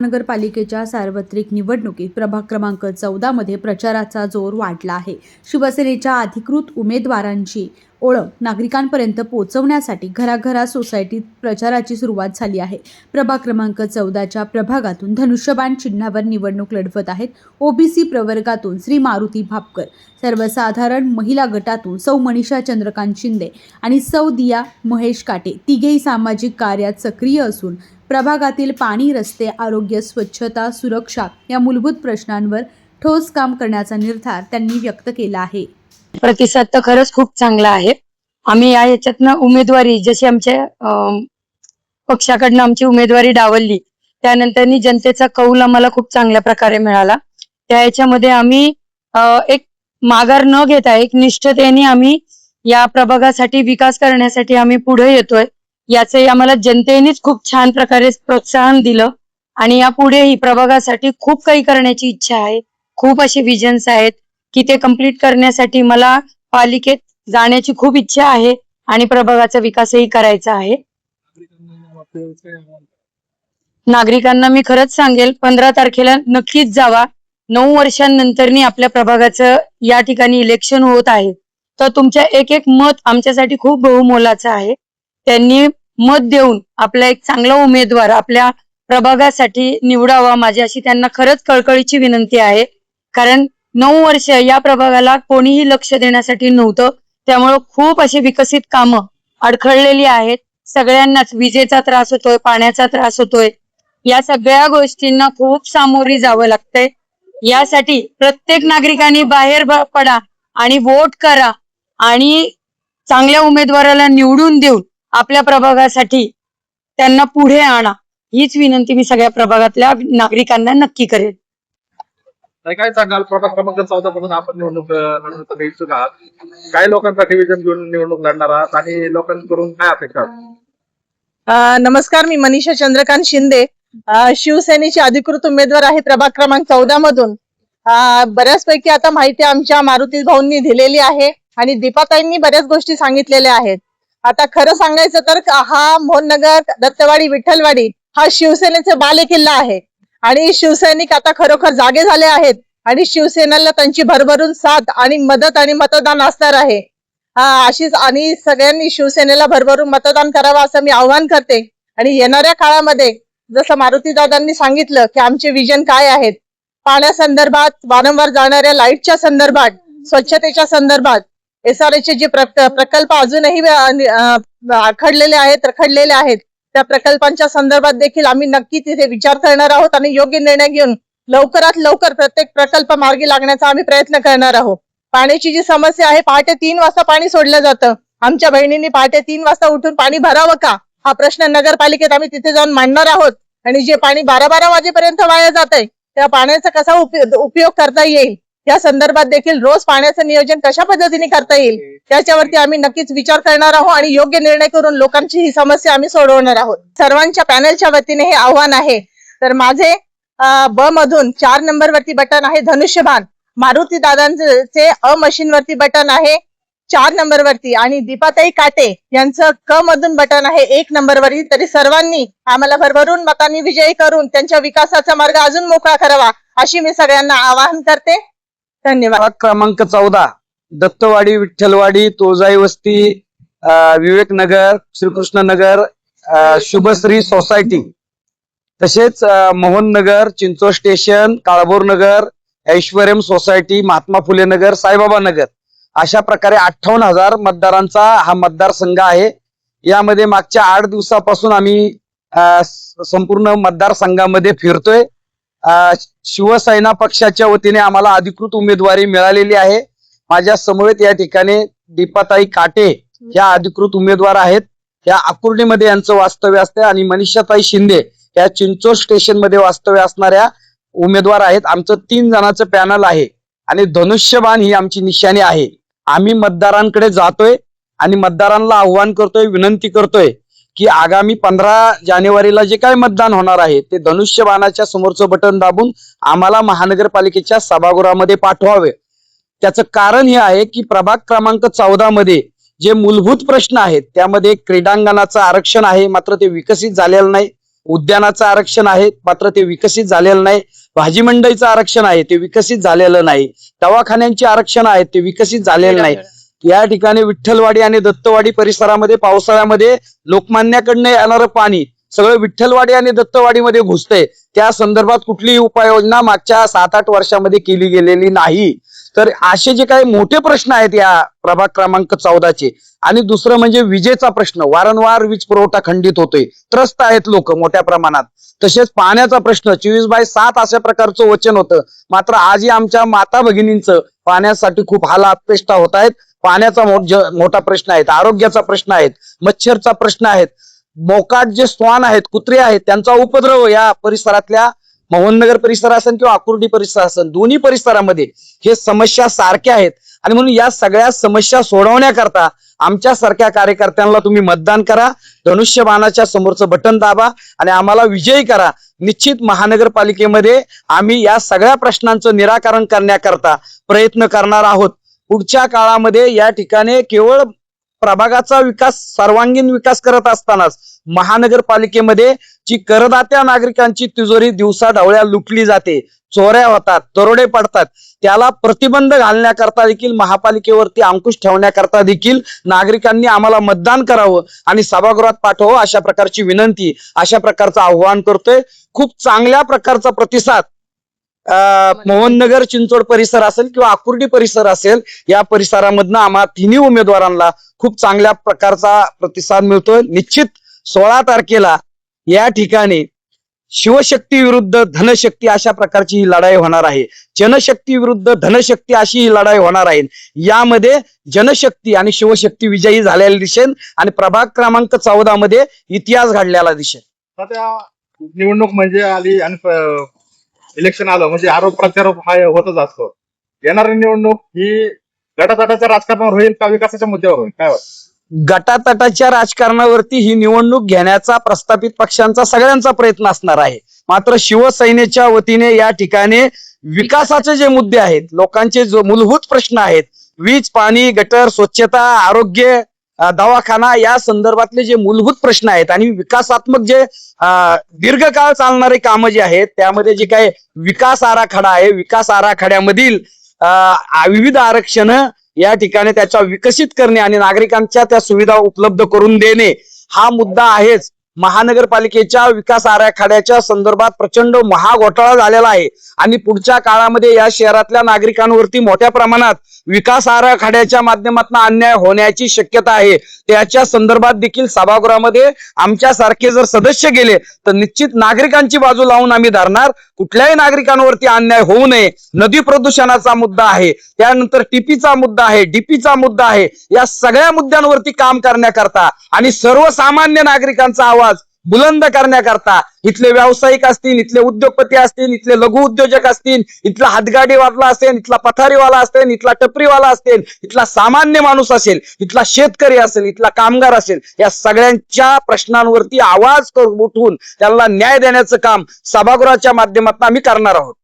महानगरपालिकेच्या सार्वत्रिक निवडणुकीत प्रभाग क्रमांक चौदा मध्ये प्रचाराचा जोर वाढला आहे. शिवसेनेच्या अधिकृत उमेदवारांची ओळख नागरिकांपर्यंत पोहोचवण्यासाठी घराघरात सोसायटीत प्रचाराची सुरुवात झाली आहे. प्रभाग क्रमांक चौदाच्या प्रभागातून धनुष्यबाण चिन्हावर निवडणूक लढवत आहेत. ओबीसी प्रवर्गातून श्री मारुती भापकर सर्वसाधारण महिला गटातून सौ मनीषा चंद्रकांत शिंदे आणि सौ दिया महेश काटे तिघेही सामाजिक कार्यात सक्रिय असून प्रभागातील पाणी रस्ते आरोग्य स्वच्छता सुरक्षा या मूलभूत प्रश्नांवर ठोस काम करण्याचा निर्धार त्यांनी व्यक्त केला आहे. प्रतिसाद तर खरंच खूप चांगला आहे. आम्ही या याच्यातनं उमेदवारी जशी आमच्या पक्षाकडनं आमची उमेदवारी डावलली त्यानंतर जनतेचा कौल आम्हाला खूप चांगल्या प्रकारे मिळाला. त्या याच्यामध्ये आम्ही एक माघार न घेता एक निष्ठतेने आम्ही या प्रभागासाठी विकास करण्यासाठी आम्ही पुढे येतोय. याचे आम्हाला जनतेनेच खूप छान प्रकारे प्रोत्साहन दिलं आणि यापुढेही प्रभागासाठी खूप काही करण्याची इच्छा आहे. खूप असे विजन्स आहेत. की ते कंप्लीट करण्यासाठी मला पालिकेत जाण्याची खूप इच्छा आहे आणि प्रभागाचा विकासही करायचा आहे. नागरिकांना मी खरंच सांगेल पंधरा तारखेला नक्कीच जावा. नऊ वर्षांनंतरनी आपल्या प्रभागाचं या ठिकाणी इलेक्शन होत आहे. तर तुमच्या एक एक मत आमच्यासाठी खूप बहुमोलाचं आहे. त्यांनी मत देऊन आपला एक चांगला उमेदवार आपल्या प्रभागासाठी निवडावा माझी अशी त्यांना खरंच कळकळीची विनंती आहे. कारण नऊ वर्ष या प्रभागाला कोणीही लक्ष देण्यासाठी नव्हतं. त्यामुळं खूप अशी विकसित कामं अडखळलेली आहेत. सगळ्यांनाच विजेचा त्रास होतोय पाण्याचा त्रास होतोय. या सगळ्या गोष्टींना खूप सामोरी जावं लागतंय. यासाठी प्रत्येक नागरिकांनी बाहेर पडा आणि वोट करा आणि चांगल्या उमेदवाराला निवडून देऊन आपल्या प्रभागासाठी त्यांना पुढे आणा. हीच विनंती मी सगळ्या प्रभागातल्या नागरिकांना नक्की करेन. नाही काय सांगाल? प्रभाग क्रमांक चौदा पासून आपण निवडणूक अं, लढवण्यासाठी इच्छुक आहात. काय लोकांसाठी विजन घेऊन निवडणूक लढणार आहात आणि लोकांकडून काय अपेक्षा नमस्कार मी मनीषा चंद्रकांत शिंदे. अ, शिवसेनेचे अधिकृत उमेदवार आहे प्रभाग क्रमांक चौदा मधून बऱ्याचपैकी आता माहिती आमच्या मारुती भाऊंनी दिलेली आहे आणि दीपाताईंनी बऱ्याच गोष्टी सांगितलेल्या आहेत. आता खरं सांगायचं तर हा मोहननगर दत्तवाडी विठ्ठलवाडी हा शिवसेनेचा बालेकिल्ला आहे. आणि शिवसैनिक आता खरोखर जागे झाले आहेत. आणि शिवसेनेला त्यांची भरभरून साथ आणि मदत आणि मतदान असणार आहे. हा अशीच आणि सगळ्यांनी शिवसेनेला भरभरून मतदान करावं असं मी आव्हान करते. आणि येणाऱ्या काळामध्ये जसं मारुती दादांनी सांगितलं की आमचे विजन काय आहेत? पाण्यासंदर्भात वारंवार जाणाऱ्या लाईटच्या संदर्भात स्वच्छतेच्या संदर्भात एस आर चे जे प्रकल्प अजूनही आखडलेले आहेत रखडलेले आहेत त्या प्रकल्पांच्या संदर्भात देखील आम्ही नक्की तिथे विचार करणार आहोत आणि योग्य निर्णय घेऊन लवकरात लवकर प्रत्येक प्रकल्प मार्गी लागण्याचा आम्ही प्रयत्न करणार आहोत. पाण्याची जी समस्या आहे पहाटे तीन वाजता पाणी सोडलं जातं. आमच्या बहिणींनी पहाटे तीन वाजता उठून पाणी भरावं का? हा प्रश्न नगरपालिकेत आम्ही तिथे जाऊन मांडणार आहोत. आणि जे पाणी बारा बारा वाजेपर्यंत वाया जात आहे त्या पाण्याचा कसा उपयोग करता येईल? या संदर्भात देखील रोज पाण्याचं नियोजन कशा पद्धतीने करता येईल त्याच्यावरती आम्ही नक्कीच विचार करणार आहोत आणि योग्य निर्णय करून लोकांची ही समस्या आम्ही सोडवणार आहोत. सर्वांच्या पॅनलच्या वतीने हे आव्हान आहे. तर माझे ब मधून चार नंबर वरती बटन आहे धनुष्यबाण. मारुती दादांचे अ मशीन वरती बटन आहे चार नंबर वरती आणि दीपाताई काटे यांचं क मधून बटन आहे एक नंबर वरती तरी सर्वांनी आम्हाला भरभरून मतांनी विजयी करून त्यांच्या विकासाचा मार्ग अजून मोकळा करावा अशी मी सगळ्यांना आवाहन करते. धन्यवाद. क्रमांक चौदा. दत्तवाडी विठ्ठलवाडी तुळजाई वस्ती अं, विवेकनगर श्रीकृष्ण नगर शुभश्री सोसायटी. तसेच मोहन नगर चिंचो स्टेशन काळभोर नगर ऐश्वर्यम सोसायटी महात्मा फुले नगर साईबाबा नगर. अशा प्रकारे अठ्ठावन्न हजार मतदारांचा हा मतदारसंघ आहे. यामध्ये मागच्या आठ दिवसापासून आम्ही संपूर्ण मतदारसंघामध्ये फिरतोय. शिवसेना पक्षाच्या वतीने आम्हाला अधिकृत उमेदवारी मिळालेली आहे. माझ्या समवेत या ठिकाणी दीपाताई काटे ह्या अधिकृत उमेदवार आहेत. या आकुर्डीमध्ये यांचं वास्तव्य असते आणि मनीषाताई शिंदे या चिंचोड स्टेशनमध्ये वास्तव्य असणाऱ्या उमेदवार आहेत. आमचं तीन जणांचं पॅनल आहे आणि धनुष्यबाण ही आमची निशाणी आहे. आम्ही मतदारांकडे जातोय आणि मतदारांना आव्हान करतोय विनंती करतोय की आगामी पंधरा जानेवारीला जे काय मतदान होणार आहे ते धनुष्यबाणाच्या समोरचं बटन दाबून आम्हाला महानगरपालिकेच्या सभागृहामध्ये पाठवावे. त्याचं कारण हे आहे की प्रभाग क्रमांक चौदा मध्ये जे मूलभूत प्रश्न आहेत त्यामध्ये क्रीडांगणाचं आरक्षण आहे मात्र ते विकसित झालेलं नाही. उद्यानाचं आरक्षण आहे मात्र ते विकसित झालेलं नाही. भाजी मंडईचं आरक्षण आहे ते विकसित झालेलं नाही. दवाखान्यांचे आरक्षण आहेत ते विकसित झालेलं नाही. या ठिकाणी विठ्ठलवाडी आणि दत्तवाडी परिसरामध्ये पावसाळ्यामध्ये लोकमान्याकडनं येणारं पाणी सगळं विठ्ठलवाडी आणि दत्तवाडीमध्ये घुसतंय. त्या संदर्भात कुठलीही उपाययोजना मागच्या सात आठ वर्षामध्ये केली गेलेली नाही. तर असे जे काही मोठे प्रश्न आहेत या प्रभाग क्रमांक चौदाचे आणि दुसरं म्हणजे विजेचा प्रश्न वारंवार वीज पुरवठा खंडित होतोय त्रस्त आहेत लोक मोठ्या प्रमाणात. तसेच पाण्याचा प्रश्न चोवीस बाय सात अशा प्रकारचं वचन होतं. मात्र आजही आमच्या माता भगिनींचं पाण्यासाठी खूप हाल अपेष्टा होत आहेत. पाण्याचा मोठ मोठा प्रश्न आहे आरोग्याचा प्रश्न आहे मच्छरचा प्रश्न आहे मोकाट जे स्वान आहेत कुत्रे आहेत त्यांचा उपद्रव या परिसरातल्या मोहननगर परिसर असेल किंवा आकुर्डी परिसर असेल दोन्ही परिसरामध्ये हे समस्या सारख्या आहेत. आणि म्हणून या सगळ्या समस्या सोडवण्याकरता आमच्या सारख्या कार्यकर्त्यांना तुम्ही मतदान करा धनुष्यबाणाच्या समोरचं बटन दाबा आणि आम्हाला विजयी करा. निश्चित महानगरपालिकेमध्ये आम्ही या सगळ्या प्रश्नांचं निराकरण करण्याकरता प्रयत्न करणार आहोत. पुढच्या काळामध्ये या ठिकाणी केवळ प्रभागाचा विकास सर्वांगीण विकास करत असतानाच महानगरपालिकेमध्ये जी करदात्या नागरिकांची तिजोरी दिवसा ढवळ्या लुटली जाते चोऱ्या होतात दरोडे पडतात त्याला प्रतिबंध घालण्याकरता देखील महापालिकेवरती अंकुश ठेवण्याकरता देखील नागरिकांनी आम्हाला मतदान करावं आणि सभागृहात पाठवावं अशा प्रकारची विनंती अशा प्रकारचं आव्हान करतोय. खूप चांगल्या प्रकारचा प्रतिसाद मोहननगर चिंचवड परिसर असेल किंवा आकुर्डी परिसर असेल या परिसरामधनं आम्हा तिन्ही उमेदवारांना खूप चांगल्या प्रकारचा प्रतिसाद मिळतोय. निश्चित सोळा तारखेला या ठिकाणी शिवशक्ती विरुद्ध धनशक्ती अशा प्रकारची ही लढाई होणार आहे. जनशक्ती विरुद्ध धनशक्ती अशी ही लढाई होणार आहे. यामध्ये जनशक्ती आणि शिवशक्ती विजयी झालेली दिसेल आणि प्रभाग क्रमांक चौदा मध्ये इतिहास घडलेला दिसेल. निवडणूक म्हणजे आली आणि इलेक्शन आलं म्हणजे आरोप प्रत्यारोप हा होतच असतो. येणारी निवडणूक ही गटातटाच्या राजकारणावर होईल का विकासाच्या मुद्द्यावर होईल? काय वाटतं? गटातटाच्या राजकारणावरती ही निवडणूक घेण्याचा प्रस्थापित पक्षांचा सगळ्यांचा प्रयत्न असणार आहे. मात्र शिवसेनेच्या वतीने या ठिकाणी विकासाचे जे मुद्दे आहेत लोकांचे जो मूलभूत प्रश्न आहेत वीज पाणी गटर स्वच्छता आरोग्य दवाखाना या संदर्भातले जे मूलभूत प्रश्न आहेत आणि विकासात्मक जे दीर्घकाळ चालणारे कामं जे आहेत त्यामध्ये जे काही विकास आराखडा आहे विकास आराखड्यामधील विविध आरक्षण या ठिकाणी त्याच्या विकसित करणे आणि नागरिकांच्या त्या सुविधा उपलब्ध करून देणे हा मुद्दा आहेच. महानगरपालिकेच्या विकास आराखड्याच्या संदर्भात प्रचंड महाघोटाळा झालेला आहे. आणि पुढच्या काळामध्ये या शहरातल्या नागरिकांवरती मोठ्या प्रमाणात विकास आराखड्याच्या माध्यमातून अन्याय होण्याची शक्यता आहे. त्याच्या संदर्भात देखील सभागृहामध्ये आमच्या सारखे जर सदस्य गेले तर निश्चित नागरिकांची बाजू लावून आम्ही धरणार. कुठल्याही नागरिकांवरती अन्याय होऊ नये. नदी प्रदूषणाचा मुद्दा आहे. त्यानंतर टीपीचा मुद्दा आहे डीपीचा मुद्दा आहे. या सगळ्या मुद्द्यांवरती काम करण्याकरता आणि सर्वसामान्य नागरिकांचा आवाज बुलंद करण्याकरता इथले व्यावसायिक असतील इथले उद्योगपती असतील इथले लघु उद्योजक असतील इथला हातगाडीवाला असेल इथला पथारीवाला असेल इथला टपरीवाला असेल इथला सामान्य माणूस असेल इथला शेतकरी असेल इथला कामगार असेल या सगळ्यांच्या प्रश्नांवरती आवाज करून उठवून त्यांना न्याय देण्याचं काम सभागृहाच्या माध्यमातून आम्ही करणार आहोत.